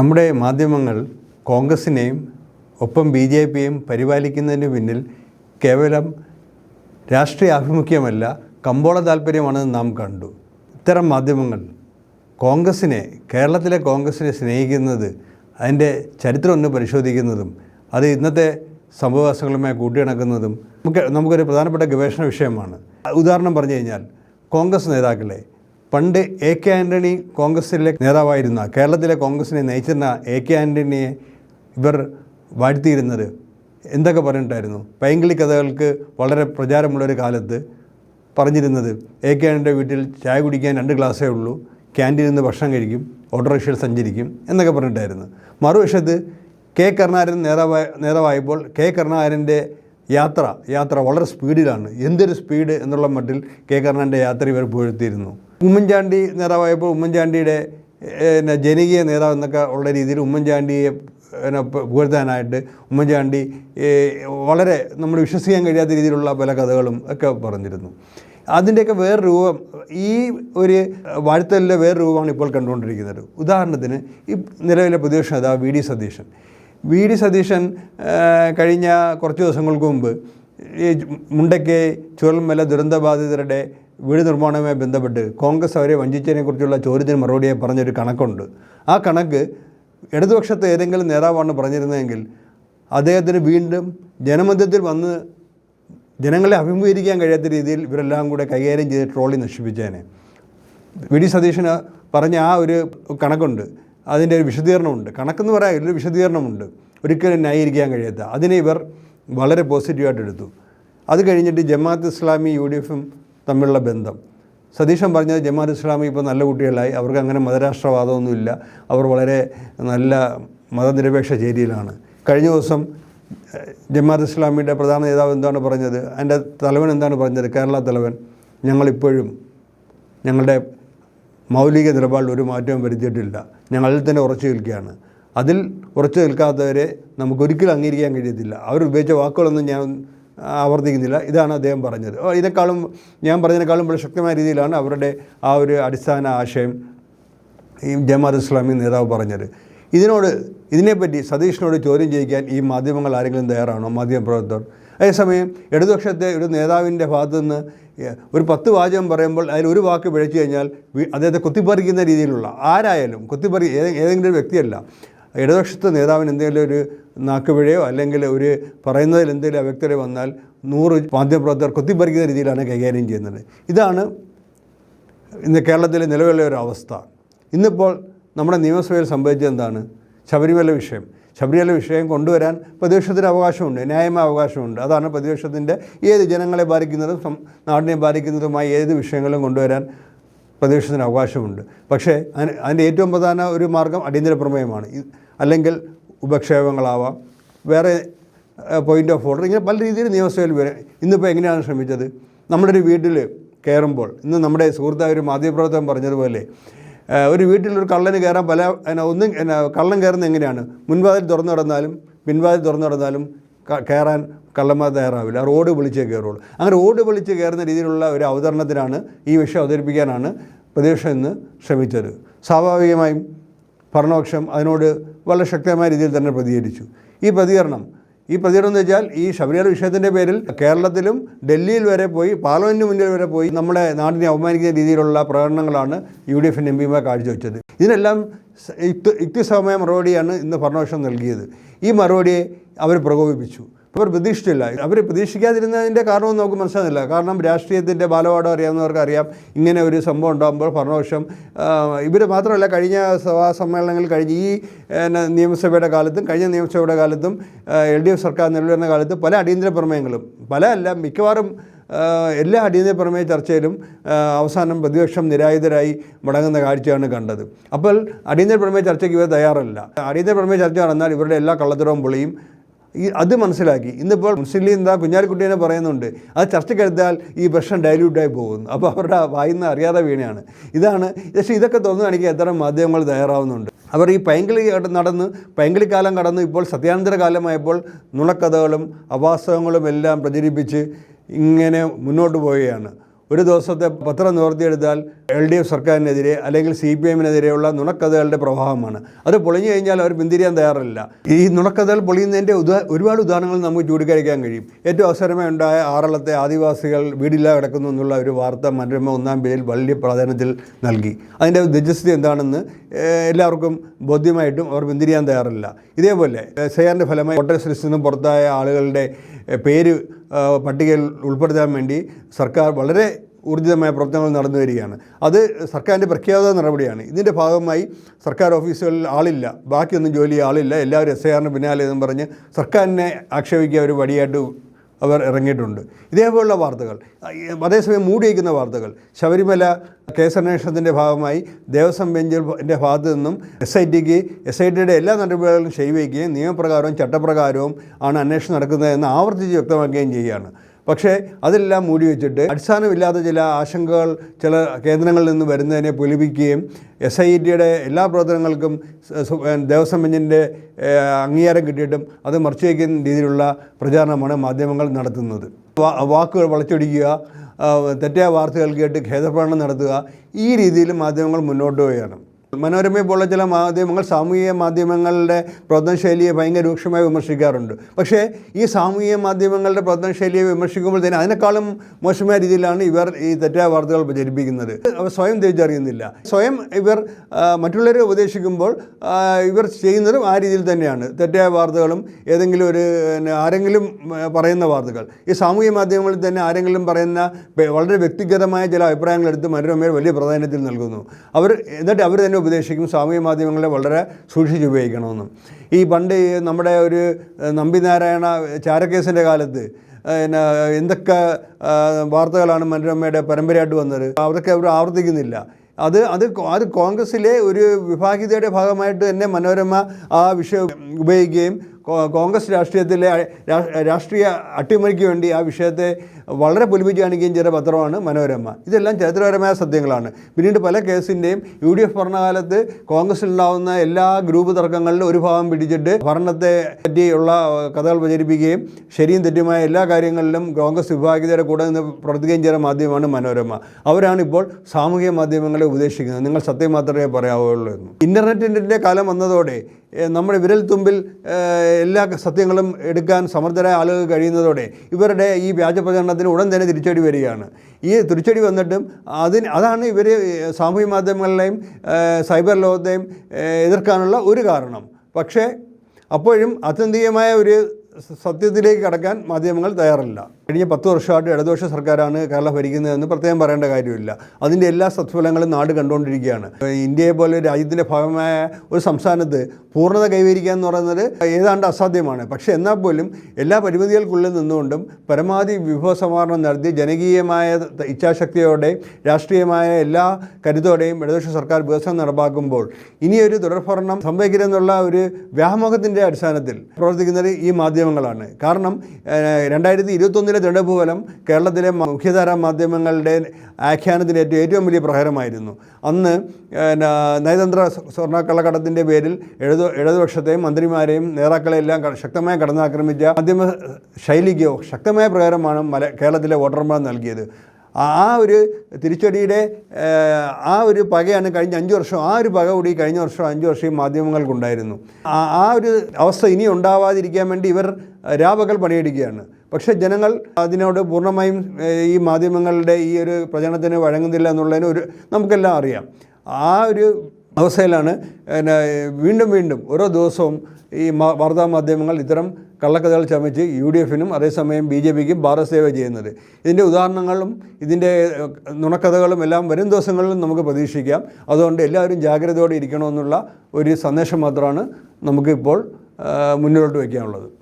നമ്മുടെ മാധ്യമങ്ങൾ കോൺഗ്രസിനെയും ഒപ്പം ബി ജെ പിയെയും പരിപാലിക്കുന്നതിന് പിന്നിൽ കേവലം രാഷ്ട്രീയ ആഭിമുഖ്യമല്ല കമ്പോള താല്പര്യമാണെന്ന് നാം കണ്ടു. ഇത്തരം മാധ്യമങ്ങൾ കോൺഗ്രസിനെ കേരളത്തിലെ കോൺഗ്രസിനെ സ്നേഹിക്കുന്നത് അതിന്റെ ചരിത്രം ഒന്ന് പരിശോധിക്കുന്നതും അത് ഇന്നത്തെ സംഭവവാസങ്ങളുമായി കൂട്ടിയിണക്കുന്നതും നമുക്ക് നമുക്കൊരു പ്രധാനപ്പെട്ട ഗവേഷണ വിഷയമാണ്. ഉദാഹരണം പറഞ്ഞു കഴിഞ്ഞാൽ കോൺഗ്രസ് നേതാക്കളെ പണ്ട് എ കെ ആന്റണി കോൺഗ്രസിലെ നേതാവായിരുന്ന കേരളത്തിലെ കോൺഗ്രസിനെ നയിച്ചിരുന്ന എ കെ ആന്റണിയെ ഇവർ വാഴ്ത്തിയിരുന്നത്. എന്തൊക്കെ പറഞ്ഞിട്ടായിരുന്നു? പൈങ്കിളി കഥകൾക്ക് വളരെ പ്രചാരമുള്ളൊരു കാലത്ത് പറഞ്ഞിരുന്നത് എ കെ ആന്റണിയുടെ വീട്ടിൽ ചായ കുടിക്കാൻ രണ്ട് ഗ്ലാസ്സേ ഉള്ളൂ ക്യാന്റീനിൽ നിന്ന് ഭക്ഷണം കഴിക്കും ഓട്ടോറിക്ഷയിൽ സഞ്ചരിക്കും എന്നൊക്കെ പറഞ്ഞിട്ടായിരുന്നു. മറുവശത്ത് കെ കരുണാകരൻ നേതാവായ നേതാവായപ്പോൾ കെ കരുണാകരന്റെ യാത്ര യാത്ര വളരെ സ്പീഡിലാണ്. എന്തൊരു സ്പീഡ് എന്നുള്ള മട്ടിൽ കെ. കർണന്റെ യാത്ര ഇവർ പുകഴ്ത്തിയിരുന്നു. ഉമ്മൻചാണ്ടി നേതാവായപ്പോൾ ഉമ്മൻചാണ്ടിയുടെ പിന്നെ ജനകീയ നേതാവ് എന്നൊക്കെ ഉള്ള രീതിയിൽ ഉമ്മൻചാണ്ടിയെ പിന്നെ പുകഴ്ത്താനായിട്ട് ഉമ്മൻചാണ്ടി വളരെ നമ്മൾ വിശ്വസിക്കാൻ കഴിയാത്ത രീതിയിലുള്ള പല കഥകളും ഒക്കെ പറഞ്ഞിരുന്നു. അതിന്റെയൊക്കെ വേറെ രൂപം ഈ ഒരു വാഴ്ത്തലിന്റെ വേറെ രൂപമാണ് ഇപ്പോൾ കണ്ടുകൊണ്ടിരിക്കുന്നത്. ഉദാഹരണത്തിന് ഈ നിലവിലെ പ്രതിപക്ഷ നേതാവ് V. D. Satheesan. V D Satheesan കഴിഞ്ഞ കുറച്ച് ദിവസങ്ങൾക്ക് മുമ്പ് ഈ മുണ്ടയ്ക്ക് ചുഴൽമല ദുരന്തബാധിതരുടെ വീട് നിർമ്മാണവുമായി ബന്ധപ്പെട്ട് കോൺഗ്രസ് അവരെ വഞ്ചിച്ചതിനെക്കുറിച്ചുള്ള ചോദ്യത്തിന് മറുപടിയായി പറഞ്ഞൊരു കണക്കുണ്ട്. ആ കണക്ക് ഇടതുപക്ഷത്തെ ഏതെങ്കിലും നേതാവാണ് പറഞ്ഞിരുന്നതെങ്കിൽ അദ്ദേഹത്തിന് വീണ്ടും ജനമധ്യത്തിൽ വന്ന് ജനങ്ങളെ അഭിമുഖീകരിക്കാൻ കഴിയാത്ത രീതിയിൽ ഇവരെല്ലാം കൂടെ കൈകാര്യം ചെയ്ത് ട്രോളി നശിപ്പിച്ചേനെ. വി ഡി സതീശന് പറഞ്ഞ ആ ഒരു കണക്കുണ്ട്. അതിന്റെ ഒരു വിശദീകരണമുണ്ട്. കണക്കെന്ന് പറയാൻ ഒരു വിശദീകരണമുണ്ട്. ഒരിക്കലും ന്യായീകരിക്കാൻ കഴിയാത്ത. അതിനെ ഇവർ വളരെ പോസിറ്റീവായിട്ട് എടുത്തു. അത് കഴിഞ്ഞിട്ട് ജമാഅത്ത് ഇസ്ലാമി യു ഡി എഫും തമ്മിലുള്ള ബന്ധം. സതീശൻ പറഞ്ഞത് ജമാഅത്ത് ഇസ്ലാമി ഇപ്പോൾ നല്ല കുട്ടികളായി. അവർക്ക് അങ്ങനെ മതരാഷ്ട്രവാദമൊന്നുമില്ല. അവർ വളരെ നല്ല മതനിരപേക്ഷ ചേരിയിലാണ്. കഴിഞ്ഞ ദിവസം ജമാഅത്ത് ഇസ്ലാമിയുടെ പ്രധാന നേതാവ് എന്താണ് പറഞ്ഞത്? അതിന്റെ തലവൻ എന്താണ് പറഞ്ഞത്? കേരള തലവൻ ഞങ്ങളിപ്പോഴും ഞങ്ങളുടെ മൗലിക നിലപാടിൽ ഒരു മാറ്റവും വരുത്തിയിട്ടില്ല. ഞങ്ങൾ തന്നെ ഉറച്ചു നിൽക്കുകയാണ്. അതിൽ ഉറച്ചു നിൽക്കാത്തവരെ നമുക്കൊരിക്കലും അംഗീകരിക്കാൻ കഴിയത്തില്ല. അവർ ഉപയോഗിച്ച വാക്കുകളൊന്നും ഞാൻ ആവർത്തിക്കുന്നില്ല. ഇതാണ് അദ്ദേഹം പറഞ്ഞത്. ഇതിനേക്കാളും ഞാൻ പറഞ്ഞതിനേക്കാളും വളരെ ശക്തമായ രീതിയിലാണ് അവരുടെ ആ ഒരു അടിസ്ഥാന ആശയം ഈ ജമാഅത്ത് ഇസ്ലാമി നേതാവ് പറഞ്ഞത്. ഇതിനോട് ഇതിനെപ്പറ്റി സതീഷിനോട് ചോദ്യം ചെയ്യിക്കാൻ ഈ മാധ്യമങ്ങൾ ആരെങ്കിലും തയ്യാറാണോ? മാധ്യമപ്രവർത്തകർ. അതേസമയം ഇടതുപക്ഷത്തെ ഒരു നേതാവിന്റെ ഭാഗത്തു നിന്ന് ഒരു പത്ത് വാചകം പറയുമ്പോൾ അതിൽ ഒരു വാക്ക് പിഴച്ചു കഴിഞ്ഞാൽ അദ്ദേഹത്തെ കുത്തിപ്പറിക്കുന്ന രീതിയിലുള്ള ആരായാലും കുത്തിപ്പറി ഏതെങ്കിലും ഒരു വ്യക്തിയല്ല ഇടതുപക്ഷത്തെ നേതാവിന് എന്തെങ്കിലും ഒരു നാക്കുപിഴയോ അല്ലെങ്കിൽ ഒരു പറയുന്നതിൽ എന്തെങ്കിലും അവ്യക്തത വന്നാൽ നൂറ് മാധ്യമപ്രവർത്തകർ കുത്തിപ്പറിക്കുന്ന രീതിയിലാണ് കൈകാര്യം ചെയ്യുന്നത്. ഇതാണ് ഇന്ന് കേരളത്തിലെ നിലവിലുള്ള ഒരു അവസ്ഥ. ഇന്നിപ്പോൾ നമ്മുടെ നിയമസഭയിൽ സംഭവിച്ചത് എന്താണ്? ശബരിമല വിഷയം. ശബരിമല വിഷയം കൊണ്ടുവരാൻ പ്രതിപക്ഷത്തിന് അവകാശമുണ്ട് ന്യായമായ അവകാശമുണ്ട്. അതാണ് പ്രതിപക്ഷത്തിന്റെ ഏത് ജനങ്ങളെ ബാധിക്കുന്നതും നാടിനെ ബാധിക്കുന്നതുമായ ഏത് വിഷയങ്ങളും കൊണ്ടുവരാൻ പ്രതിപക്ഷത്തിന് അവകാശമുണ്ട്. പക്ഷേ അതിന് അതിന്റെ ഏറ്റവും പ്രധാന ഒരു മാർഗം അടിയന്തര പ്രമേയമാണ്. അല്ലെങ്കിൽ ഉപക്ഷേപങ്ങളാവാം വേറെ പോയിന്റ് ഓഫ് ഓർഡർ ഇങ്ങനെ പല രീതിയിൽ നിയമസഭയിൽ വരെ. ഇന്നിപ്പോൾ എങ്ങനെയാണ് ശ്രമിച്ചത്? നമ്മുടെ ഒരു വീട്ടിൽ കയറുമ്പോൾ ഇന്ന് നമ്മുടെ സുഹൃത്തായ ഒരു മാധ്യമപ്രവർത്തകൻ പറഞ്ഞതുപോലെ ഒരു വീട്ടിൽ ഒരു കള്ളന് കയറാൻ പല ഒന്നും കള്ളൻ കയറുന്നത് എങ്ങനെയാണ്? മുൻവാതിൽ തുറന്നു കിടന്നാലും പിൻവാതിൽ തുറന്നു കിടന്നാലും ക- കയറാൻ കള്ളന്മാർ തയ്യാറാവില്ല. റോഡ് വിളിച്ചേ കയറുള്ളൂ. അങ്ങനെ റോഡ് വിളിച്ച് കയറുന്ന രീതിയിലുള്ള ഒരു അവതരണത്തിനാണ് ഈ വിഷയം അവതരിപ്പിക്കാനാണ് പ്രതിപക്ഷം ഇന്ന് ശ്രമിച്ചത്. സ്വാഭാവികമായും ഭരണപക്ഷം അതിനോട് വളരെ ശക്തമായ രീതിയിൽ തന്നെ പ്രതികരിച്ചു. ഈ പ്രതികരണം ഈ പ്രതികരണം എന്ന് വെച്ചാൽ ഈ ശബരിമല വിഷയത്തിന്റെ പേരിൽ കേരളത്തിലും ഡൽഹിയിൽ വരെ പോയി പാർലമെന്റിന് മുന്നിൽ വരെ പോയി നമ്മുടെ നാടിനെ അപമാനിക്കുന്ന രീതിയിലുള്ള പ്രകടനങ്ങളാണ് യു ഡി എഫിന്റെ എം പിമാർ കാഴ്ചവെച്ചത്. ഇതിനെല്ലാം യുക്തി യുക്തിസഹമായ മറുപടിയാണ് ഇന്ന് ഭരണപക്ഷം നൽകിയത്. ഈ മറുപടിയെ അവർ പ്രകോപിപ്പിച്ചു. അവർ പ്രതീക്ഷിച്ചില്ല അവർ പ്രതീക്ഷിക്കാതിരുന്നതിന്റെ കാരണമൊന്നും നമുക്ക് മനസ്സിലാകുന്നില്ല. കാരണം രാഷ്ട്രീയത്തിന്റെ ബാലപാഠം അറിയാവുന്നവർക്ക് അറിയാം. ഇങ്ങനെ ഒരു സംഭവം ഉണ്ടാകുമ്പോൾ ഭരണപക്ഷം ഇവർ മാത്രമല്ല കഴിഞ്ഞ സഭാ സമ്മേളനങ്ങൾ കഴിഞ്ഞ് ഈ നിയമസഭയുടെ കാലത്തും കഴിഞ്ഞ നിയമസഭയുടെ കാലത്തും എൽ ഡി എഫ് സർക്കാർ നിലവിൽ വരുന്ന കാലത്ത് പല അടിയന്തര പ്രമേയങ്ങളും പല അല്ല മിക്കവാറും എല്ലാ അടിയന്തര പ്രമേയ ചർച്ചയിലും അവസാനം പ്രതിപക്ഷം നിരായുധരായി മുടങ്ങുന്ന കാഴ്ചയാണ് കണ്ടത്. അപ്പോൾ അടിയന്തര പ്രമേയ ചർച്ചയ്ക്ക് ഇവർ തയ്യാറല്ല. അടിയന്തര പ്രമേയ ചർച്ച നടന്നാൽ ഇവരുടെ എല്ലാ കള്ളത്തരവും പൊളിയും. ഈ അത് മനസ്സിലാക്കി. ഇന്നിപ്പോൾ മുസ്ലിം ലീഗ് എന്താ കുഞ്ഞാലിക്കുട്ടീനെ പറയുന്നുണ്ട് അത് ചർച്ചയ്ക്കെടുത്താൽ ഈ പ്രശ്നം ഡൈല്യൂട്ടായി പോകുന്നു. അപ്പോൾ അവരുടെ വായിന്ന് അറിയാതെ വീണയാണ്. ഇതാണ് പക്ഷേ ഇതൊക്കെ തോന്നുന്നു എനിക്ക് എത്ര മാധ്യമങ്ങൾ തയ്യാറാവുന്നുണ്ട്. അവർ ഈ പൈങ്കിളി നടന്ന് നടന്ന് പൈങ്കിളിക്കാലം കടന്ന് ഇപ്പോൾ സത്യാനന്തര കാലമായപ്പോൾ നുണക്കഥകളും അവാസ്തവങ്ങളും എല്ലാം പ്രചരിപ്പിച്ച് ഇങ്ങനെ മുന്നോട്ട് പോവുകയാണ്. ഒരു ദിവസത്തെ പത്രം നിവർത്തിയെടുത്താൽ എൽ ഡി എഫ് സർക്കാരിനെതിരെ അല്ലെങ്കിൽ സി പി എമ്മിനെതിരെയുള്ള നുണക്കഥകളുടെ പ്രവാഹമാണ്. അത് പൊളിഞ്ഞു കഴിഞ്ഞാൽ അവർ പിന്തിരിയാൻ തയ്യാറില്ല. ഈ നുണക്കഥകൾ പൊളിയുന്നതിന്റെ ഉദാ ഒരുപാട് ഉദാഹരണങ്ങൾ നമുക്ക് ചൂണ്ടിക്കാണിക്കാൻ കഴിയും. ഏറ്റവും അവസരമായി ഉണ്ടായ ആറളത്തെ ആദിവാസികൾ വീടില്ലാതെ കിടക്കുന്നു എന്നുള്ള ഒരു വാർത്ത മനോരമ ഒന്നാം പേരിൽ വലിയ പ്രാധാന്യത്തിൽ നൽകി. അതിന്റെ നിജസ്ഥിതി എന്താണെന്ന് എല്ലാവർക്കും ബോധ്യമായിട്ടും അവർ പിന്തിരിയാൻ തയ്യാറില്ല. ഇതേപോലെ സെയറിന്റെ ഫലമായി വോട്ടേഴ്സ് ലിസ്റ്റിൽ നിന്നും പുറത്തായ ആളുകളുടെ പേര് പട്ടികയിൽ ഉൾപ്പെടുത്താൻ വേണ്ടി സർക്കാർ വളരെ ഊർജിതമായ പ്രവർത്തനങ്ങൾ നടന്നു വരികയാണ്. അത് സർക്കാരിന്റെ പ്രഖ്യാപിത നടപടിയാണ്. ഇതിന്റെ ഭാഗമായി സർക്കാർ ഓഫീസുകളിൽ ആളില്ല. ബാക്കിയൊന്നും ജോലി ആളില്ല. എല്ലാവരും എസ് ഐ ആറിന് പിന്നാലെ എന്നും പറഞ്ഞ് സർക്കാരിനെ ആക്ഷേപിക്കുക ഒരു വടിയായിട്ട് അവർ ഇറങ്ങിയിട്ടുണ്ട്. ഇതേപോലുള്ള വാർത്തകൾ അതേസമയം മൂടിയേക്കുന്ന വാർത്തകൾ. ശബരിമല കേസന്വേഷണത്തിന്റെ ഭാഗമായി ദേവസ്വം ബെഞ്ചിന്റെ ഭാഗത്തു നിന്നും എസ് ഐ ടിക്ക് എസ് ഐ ടിയുടെ എല്ലാ നടപടികളും ശരിവയ്ക്കുകയും നിയമപ്രകാരവും ചട്ടപ്രകാരവും ആണ് അന്വേഷണം നടക്കുന്നതെന്ന് ആവർത്തിച്ച് വ്യക്തമാക്കുകയും ചെയ്യുകയാണ്. പക്ഷേ അതെല്ലാം മൂടി വെച്ചിട്ട് അടിസ്ഥാനമില്ലാത്ത ചില ആശങ്കകൾ ചില കേന്ദ്രങ്ങളിൽ നിന്ന് വരുന്നതിനെ പൊലിപ്പിക്കുകയും എസ് ഐ ടിയുടെ എല്ലാ പ്രവർത്തനങ്ങൾക്കും ദേവസ്വം ബെഞ്ചിന്റെ അംഗീകാരം കിട്ടിയിട്ടും അത് മറച്ചു വയ്ക്കുന്ന രീതിയിലുള്ള പ്രചാരണമാണ് മാധ്യമങ്ങൾ നടത്തുന്നത്. വാക്കുകൾ വളച്ചൊടിക്കുക തെറ്റായ വാർത്തകൾ കേട്ട് ഖേദപ്രകടനം നടത്തുക ഈ രീതിയിൽ മാധ്യമങ്ങൾ മുന്നോട്ട് പോവുകയാണ്. മനോരമയെ പോലുള്ള ചില മാധ്യമങ്ങൾ സാമൂഹിക മാധ്യമങ്ങളുടെ പ്രവർത്തന ശൈലിയെ ഭയങ്കര രൂക്ഷമായി വിമർശിക്കാറുണ്ട്. പക്ഷേ ഈ സാമൂഹിക മാധ്യമങ്ങളുടെ പ്രവർത്തന ശൈലിയെ വിമർശിക്കുമ്പോൾ തന്നെ അതിനേക്കാളും മോശമായ രീതിയിലാണ് ഇവർ ഈ തെറ്റായ വാർത്തകൾ പ്രചരിപ്പിക്കുന്നത്. അവർ സ്വയം തിരിച്ചറിയുന്നില്ല. സ്വയം ഇവർ മറ്റുള്ളവരെ ഉപദേശിക്കുമ്പോൾ ഇവർ ചെയ്യുന്നതും ആ രീതിയിൽ തന്നെയാണ്. തെറ്റായ വാർത്തകളും ഏതെങ്കിലും ഒരു ആരെങ്കിലും പറയുന്ന വാർത്തകൾ. ഈ സാമൂഹിക മാധ്യമങ്ങളിൽ തന്നെ ആരെങ്കിലും പറയുന്ന വളരെ വ്യക്തിഗതമായ ചില അഭിപ്രായങ്ങളെടുത്ത് മനോരമയിൽ വലിയ പ്രാധാന്യത്തിൽ നൽകുന്നു. അവർ എന്നിട്ട് അവർ തന്നെ ഉപദേശിക്കും സാമൂഹ്യ മാധ്യമങ്ങളെ വളരെ സൂക്ഷിച്ച് ഉപയോഗിക്കണമെന്നും. ഈ പണ്ട് നമ്മുടെ ഒരു നമ്പിനാരായണ ചാരക്കേസിന്റെ കാലത്ത് പിന്നെ എന്തൊക്കെ വാർത്തകളാണ് മനോരമയുടെ പരമ്പരയായിട്ട് വന്നത് അതൊക്കെ അവർ ആവർത്തിക്കുന്നില്ല. അത് അത് അത് കോൺഗ്രസ്സിലെ ഒരു വിഭാഗീയതയുടെ ഭാഗമായിട്ട് തന്നെ മനോരമ ആ വിഷയം ഉപയോഗിക്കുകയും കോൺഗ്രസ് രാഷ്ട്രീയത്തിലെ രാഷ്ട്രീയ അട്ടിമറിക്ക് വേണ്ടി ആ വിഷയത്തെ വളരെ പൊലിപ്പിച്ച് കാണിക്കുകയും ചെയ്ത പത്രമാണ് മനോരമ. ഇതെല്ലാം ചരിത്രപരമായ സത്യങ്ങളാണ്. പിന്നീട് പല കേസിന്റെയും യു ഡി എഫ് ഭരണകാലത്ത് കോൺഗ്രസ്സിലുണ്ടാവുന്ന എല്ലാ ഗ്രൂപ്പ് തർക്കങ്ങളിലും ഒരു ഭാഗം പിടിച്ചിട്ട് ഭരണത്തെ പറ്റിയുള്ള കഥകൾ പ്രചരിപ്പിക്കുകയും ശരിയും തെറ്റുമായ എല്ലാ കാര്യങ്ങളിലും കോൺഗ്രസ് വിഭാഗീയതയുടെ കൂടെ നിന്ന് പ്രവർത്തിക്കുകയും ചെയ്ത മാധ്യമമാണ് മനോരമ. അവരാണ് ഇപ്പോൾ സാമൂഹിക മാധ്യമങ്ങളെ ഉപദേശിക്കുന്നത്. നിങ്ങൾ സത്യം മാത്രമേ പറയാവുള്ളൂ എന്ന്. ഇന്റർനെറ്റിന്റെ കാലം വന്നതോടെ നമ്മുടെ വിരൽ തുമ്പിൽ എല്ലാ സത്യങ്ങളും എടുക്കാൻ സമർത്ഥരായ ആളുകൾ കഴിയുന്നതോടെ ഇവരുടെ ഈ വ്യാജ പ്രചരണത്തിന് ഉടൻ തന്നെ തിരിച്ചടി വരികയാണ്. ഈ തിരിച്ചടി വന്നിട്ടും അതിന് അതാണ് ഇവർ സാമൂഹ്യ മാധ്യമങ്ങളിലെയും സൈബർ ലോകത്തെയും എതിർക്കാനുള്ള ഒരു കാരണം. പക്ഷേ അപ്പോഴും ആത്യന്തികമായ ഒരു സത്യത്തിലേക്ക് കടക്കാൻ മാധ്യമങ്ങൾ തയ്യാറല്ല. കഴിഞ്ഞ പത്ത് വർഷമായിട്ട് ഇടതുപക്ഷ സർക്കാരാണ് കേരളം ഭരിക്കുന്നതെന്ന് പ്രത്യേകം പറയേണ്ട കാര്യമില്ല. അതിന്റെ എല്ലാ സത്ഫലങ്ങളും നാട് കണ്ടുകൊണ്ടിരിക്കുകയാണ്. ഇന്ത്യയെ പോലെ രാജ്യത്തിന്റെ ഭാഗമായ ഒരു സംസ്ഥാനത്ത് പൂർണത കൈവരിക്കുക എന്ന് പറയുന്നത് ഏതാണ്ട് അസാധ്യമാണ്. പക്ഷേ എന്നാൽ പോലും എല്ലാ പരിമിതികൾക്കുള്ളിൽ നിന്നുകൊണ്ടും പരമാവധി വിഭവ സംവരണം നടത്തി ജനകീയമായ ഇച്ഛാശക്തിയോടെ രാഷ്ട്രീയമായ എല്ലാ കരുത്തോടെയും ഇടതുപക്ഷ സർക്കാർ വികസനം നടപ്പാക്കുമ്പോൾ ഇനിയൊരു തുടർഭരണം സംഭവിക്കരുതെന്നുള്ള ഒരു വ്യാമോഹത്തിന്റെ അടിസ്ഥാനത്തിൽ പ്രവർത്തിക്കുന്നത് ഈ മാധ്യമങ്ങളാണ്. കാരണം രണ്ടായിരത്തി ഇരുപത്തൊന്നിലെ തെരഞ്ഞെടുപ്പ് ഫലം കേരളത്തിലെ മുഖ്യധാരാ മാധ്യമങ്ങളുടെ ആഖ്യാനത്തിൽ ഏറ്റവും വലിയ പ്രഹരമായിരുന്നു. അന്ന് നയതന്ത്ര സ്വ- സ്വർണക്കള്ളക്കടത്തിന്റെ പേരിൽ ഇടതു ഇടതുപക്ഷത്തെയും മന്ത്രിമാരെയും നേതാക്കളെയെല്ലാം ശക്തമായി കടന്നാക്രമിച്ച മാധ്യമ ശൈലിക്കോ ശക്തമായ പ്രകാരമാണ് മല കേരളത്തിലെ വോട്ടർമാർ നൽകിയത്. ആ ഒരു തിരിച്ചടിയുടെ ആ ഒരു പകയാണ് കഴിഞ്ഞ അഞ്ച് വർഷം ആ ഒരു പക കൂടി കഴിഞ്ഞ വർഷം അഞ്ച് വർഷം മാധ്യമങ്ങൾക്കുണ്ടായിരുന്നു. ആ ഒരു അവസ്ഥ ഇനി ഉണ്ടാവാതിരിക്കാൻ വേണ്ടി ഇവർ രാപകൽ പണിയെടുക്കുകയാണ്. പക്ഷേ ജനങ്ങൾ അതിനോട് പൂർണമായും ഈ മാധ്യമങ്ങളുടെ ഈ ഒരു പ്രചരണത്തിന് വഴങ്ങുന്നില്ല എന്നുള്ളതിന് ഒരു നമുക്കെല്ലാം അറിയാം. ആ ഒരു അവസ്ഥയിലാണ്. പിന്നെ വീണ്ടും വീണ്ടും ഓരോ ദിവസവും ഈ വാർത്താ മാധ്യമങ്ങൾ ഇത്തരം കള്ളക്കഥകൾ ചമച്ച് യു ഡി എഫിനും അതേസമയം ബി ജെ പിക്കും ഭാരതസേവ ചെയ്യുന്നത്. ഇതിന്റെ ഉദാഹരണങ്ങളും ഇതിന്റെ നുണക്കഥകളും എല്ലാം വരും ദിവസങ്ങളിലും നമുക്ക് പ്രതീക്ഷിക്കാം. അതുകൊണ്ട് എല്ലാവരും ജാഗ്രതയോടെ ഇരിക്കണമെന്നുള്ള ഒരു സന്ദേശം മാത്രമാണ് നമുക്കിപ്പോൾ മുന്നോട്ട് വയ്ക്കാനുള്ളത്.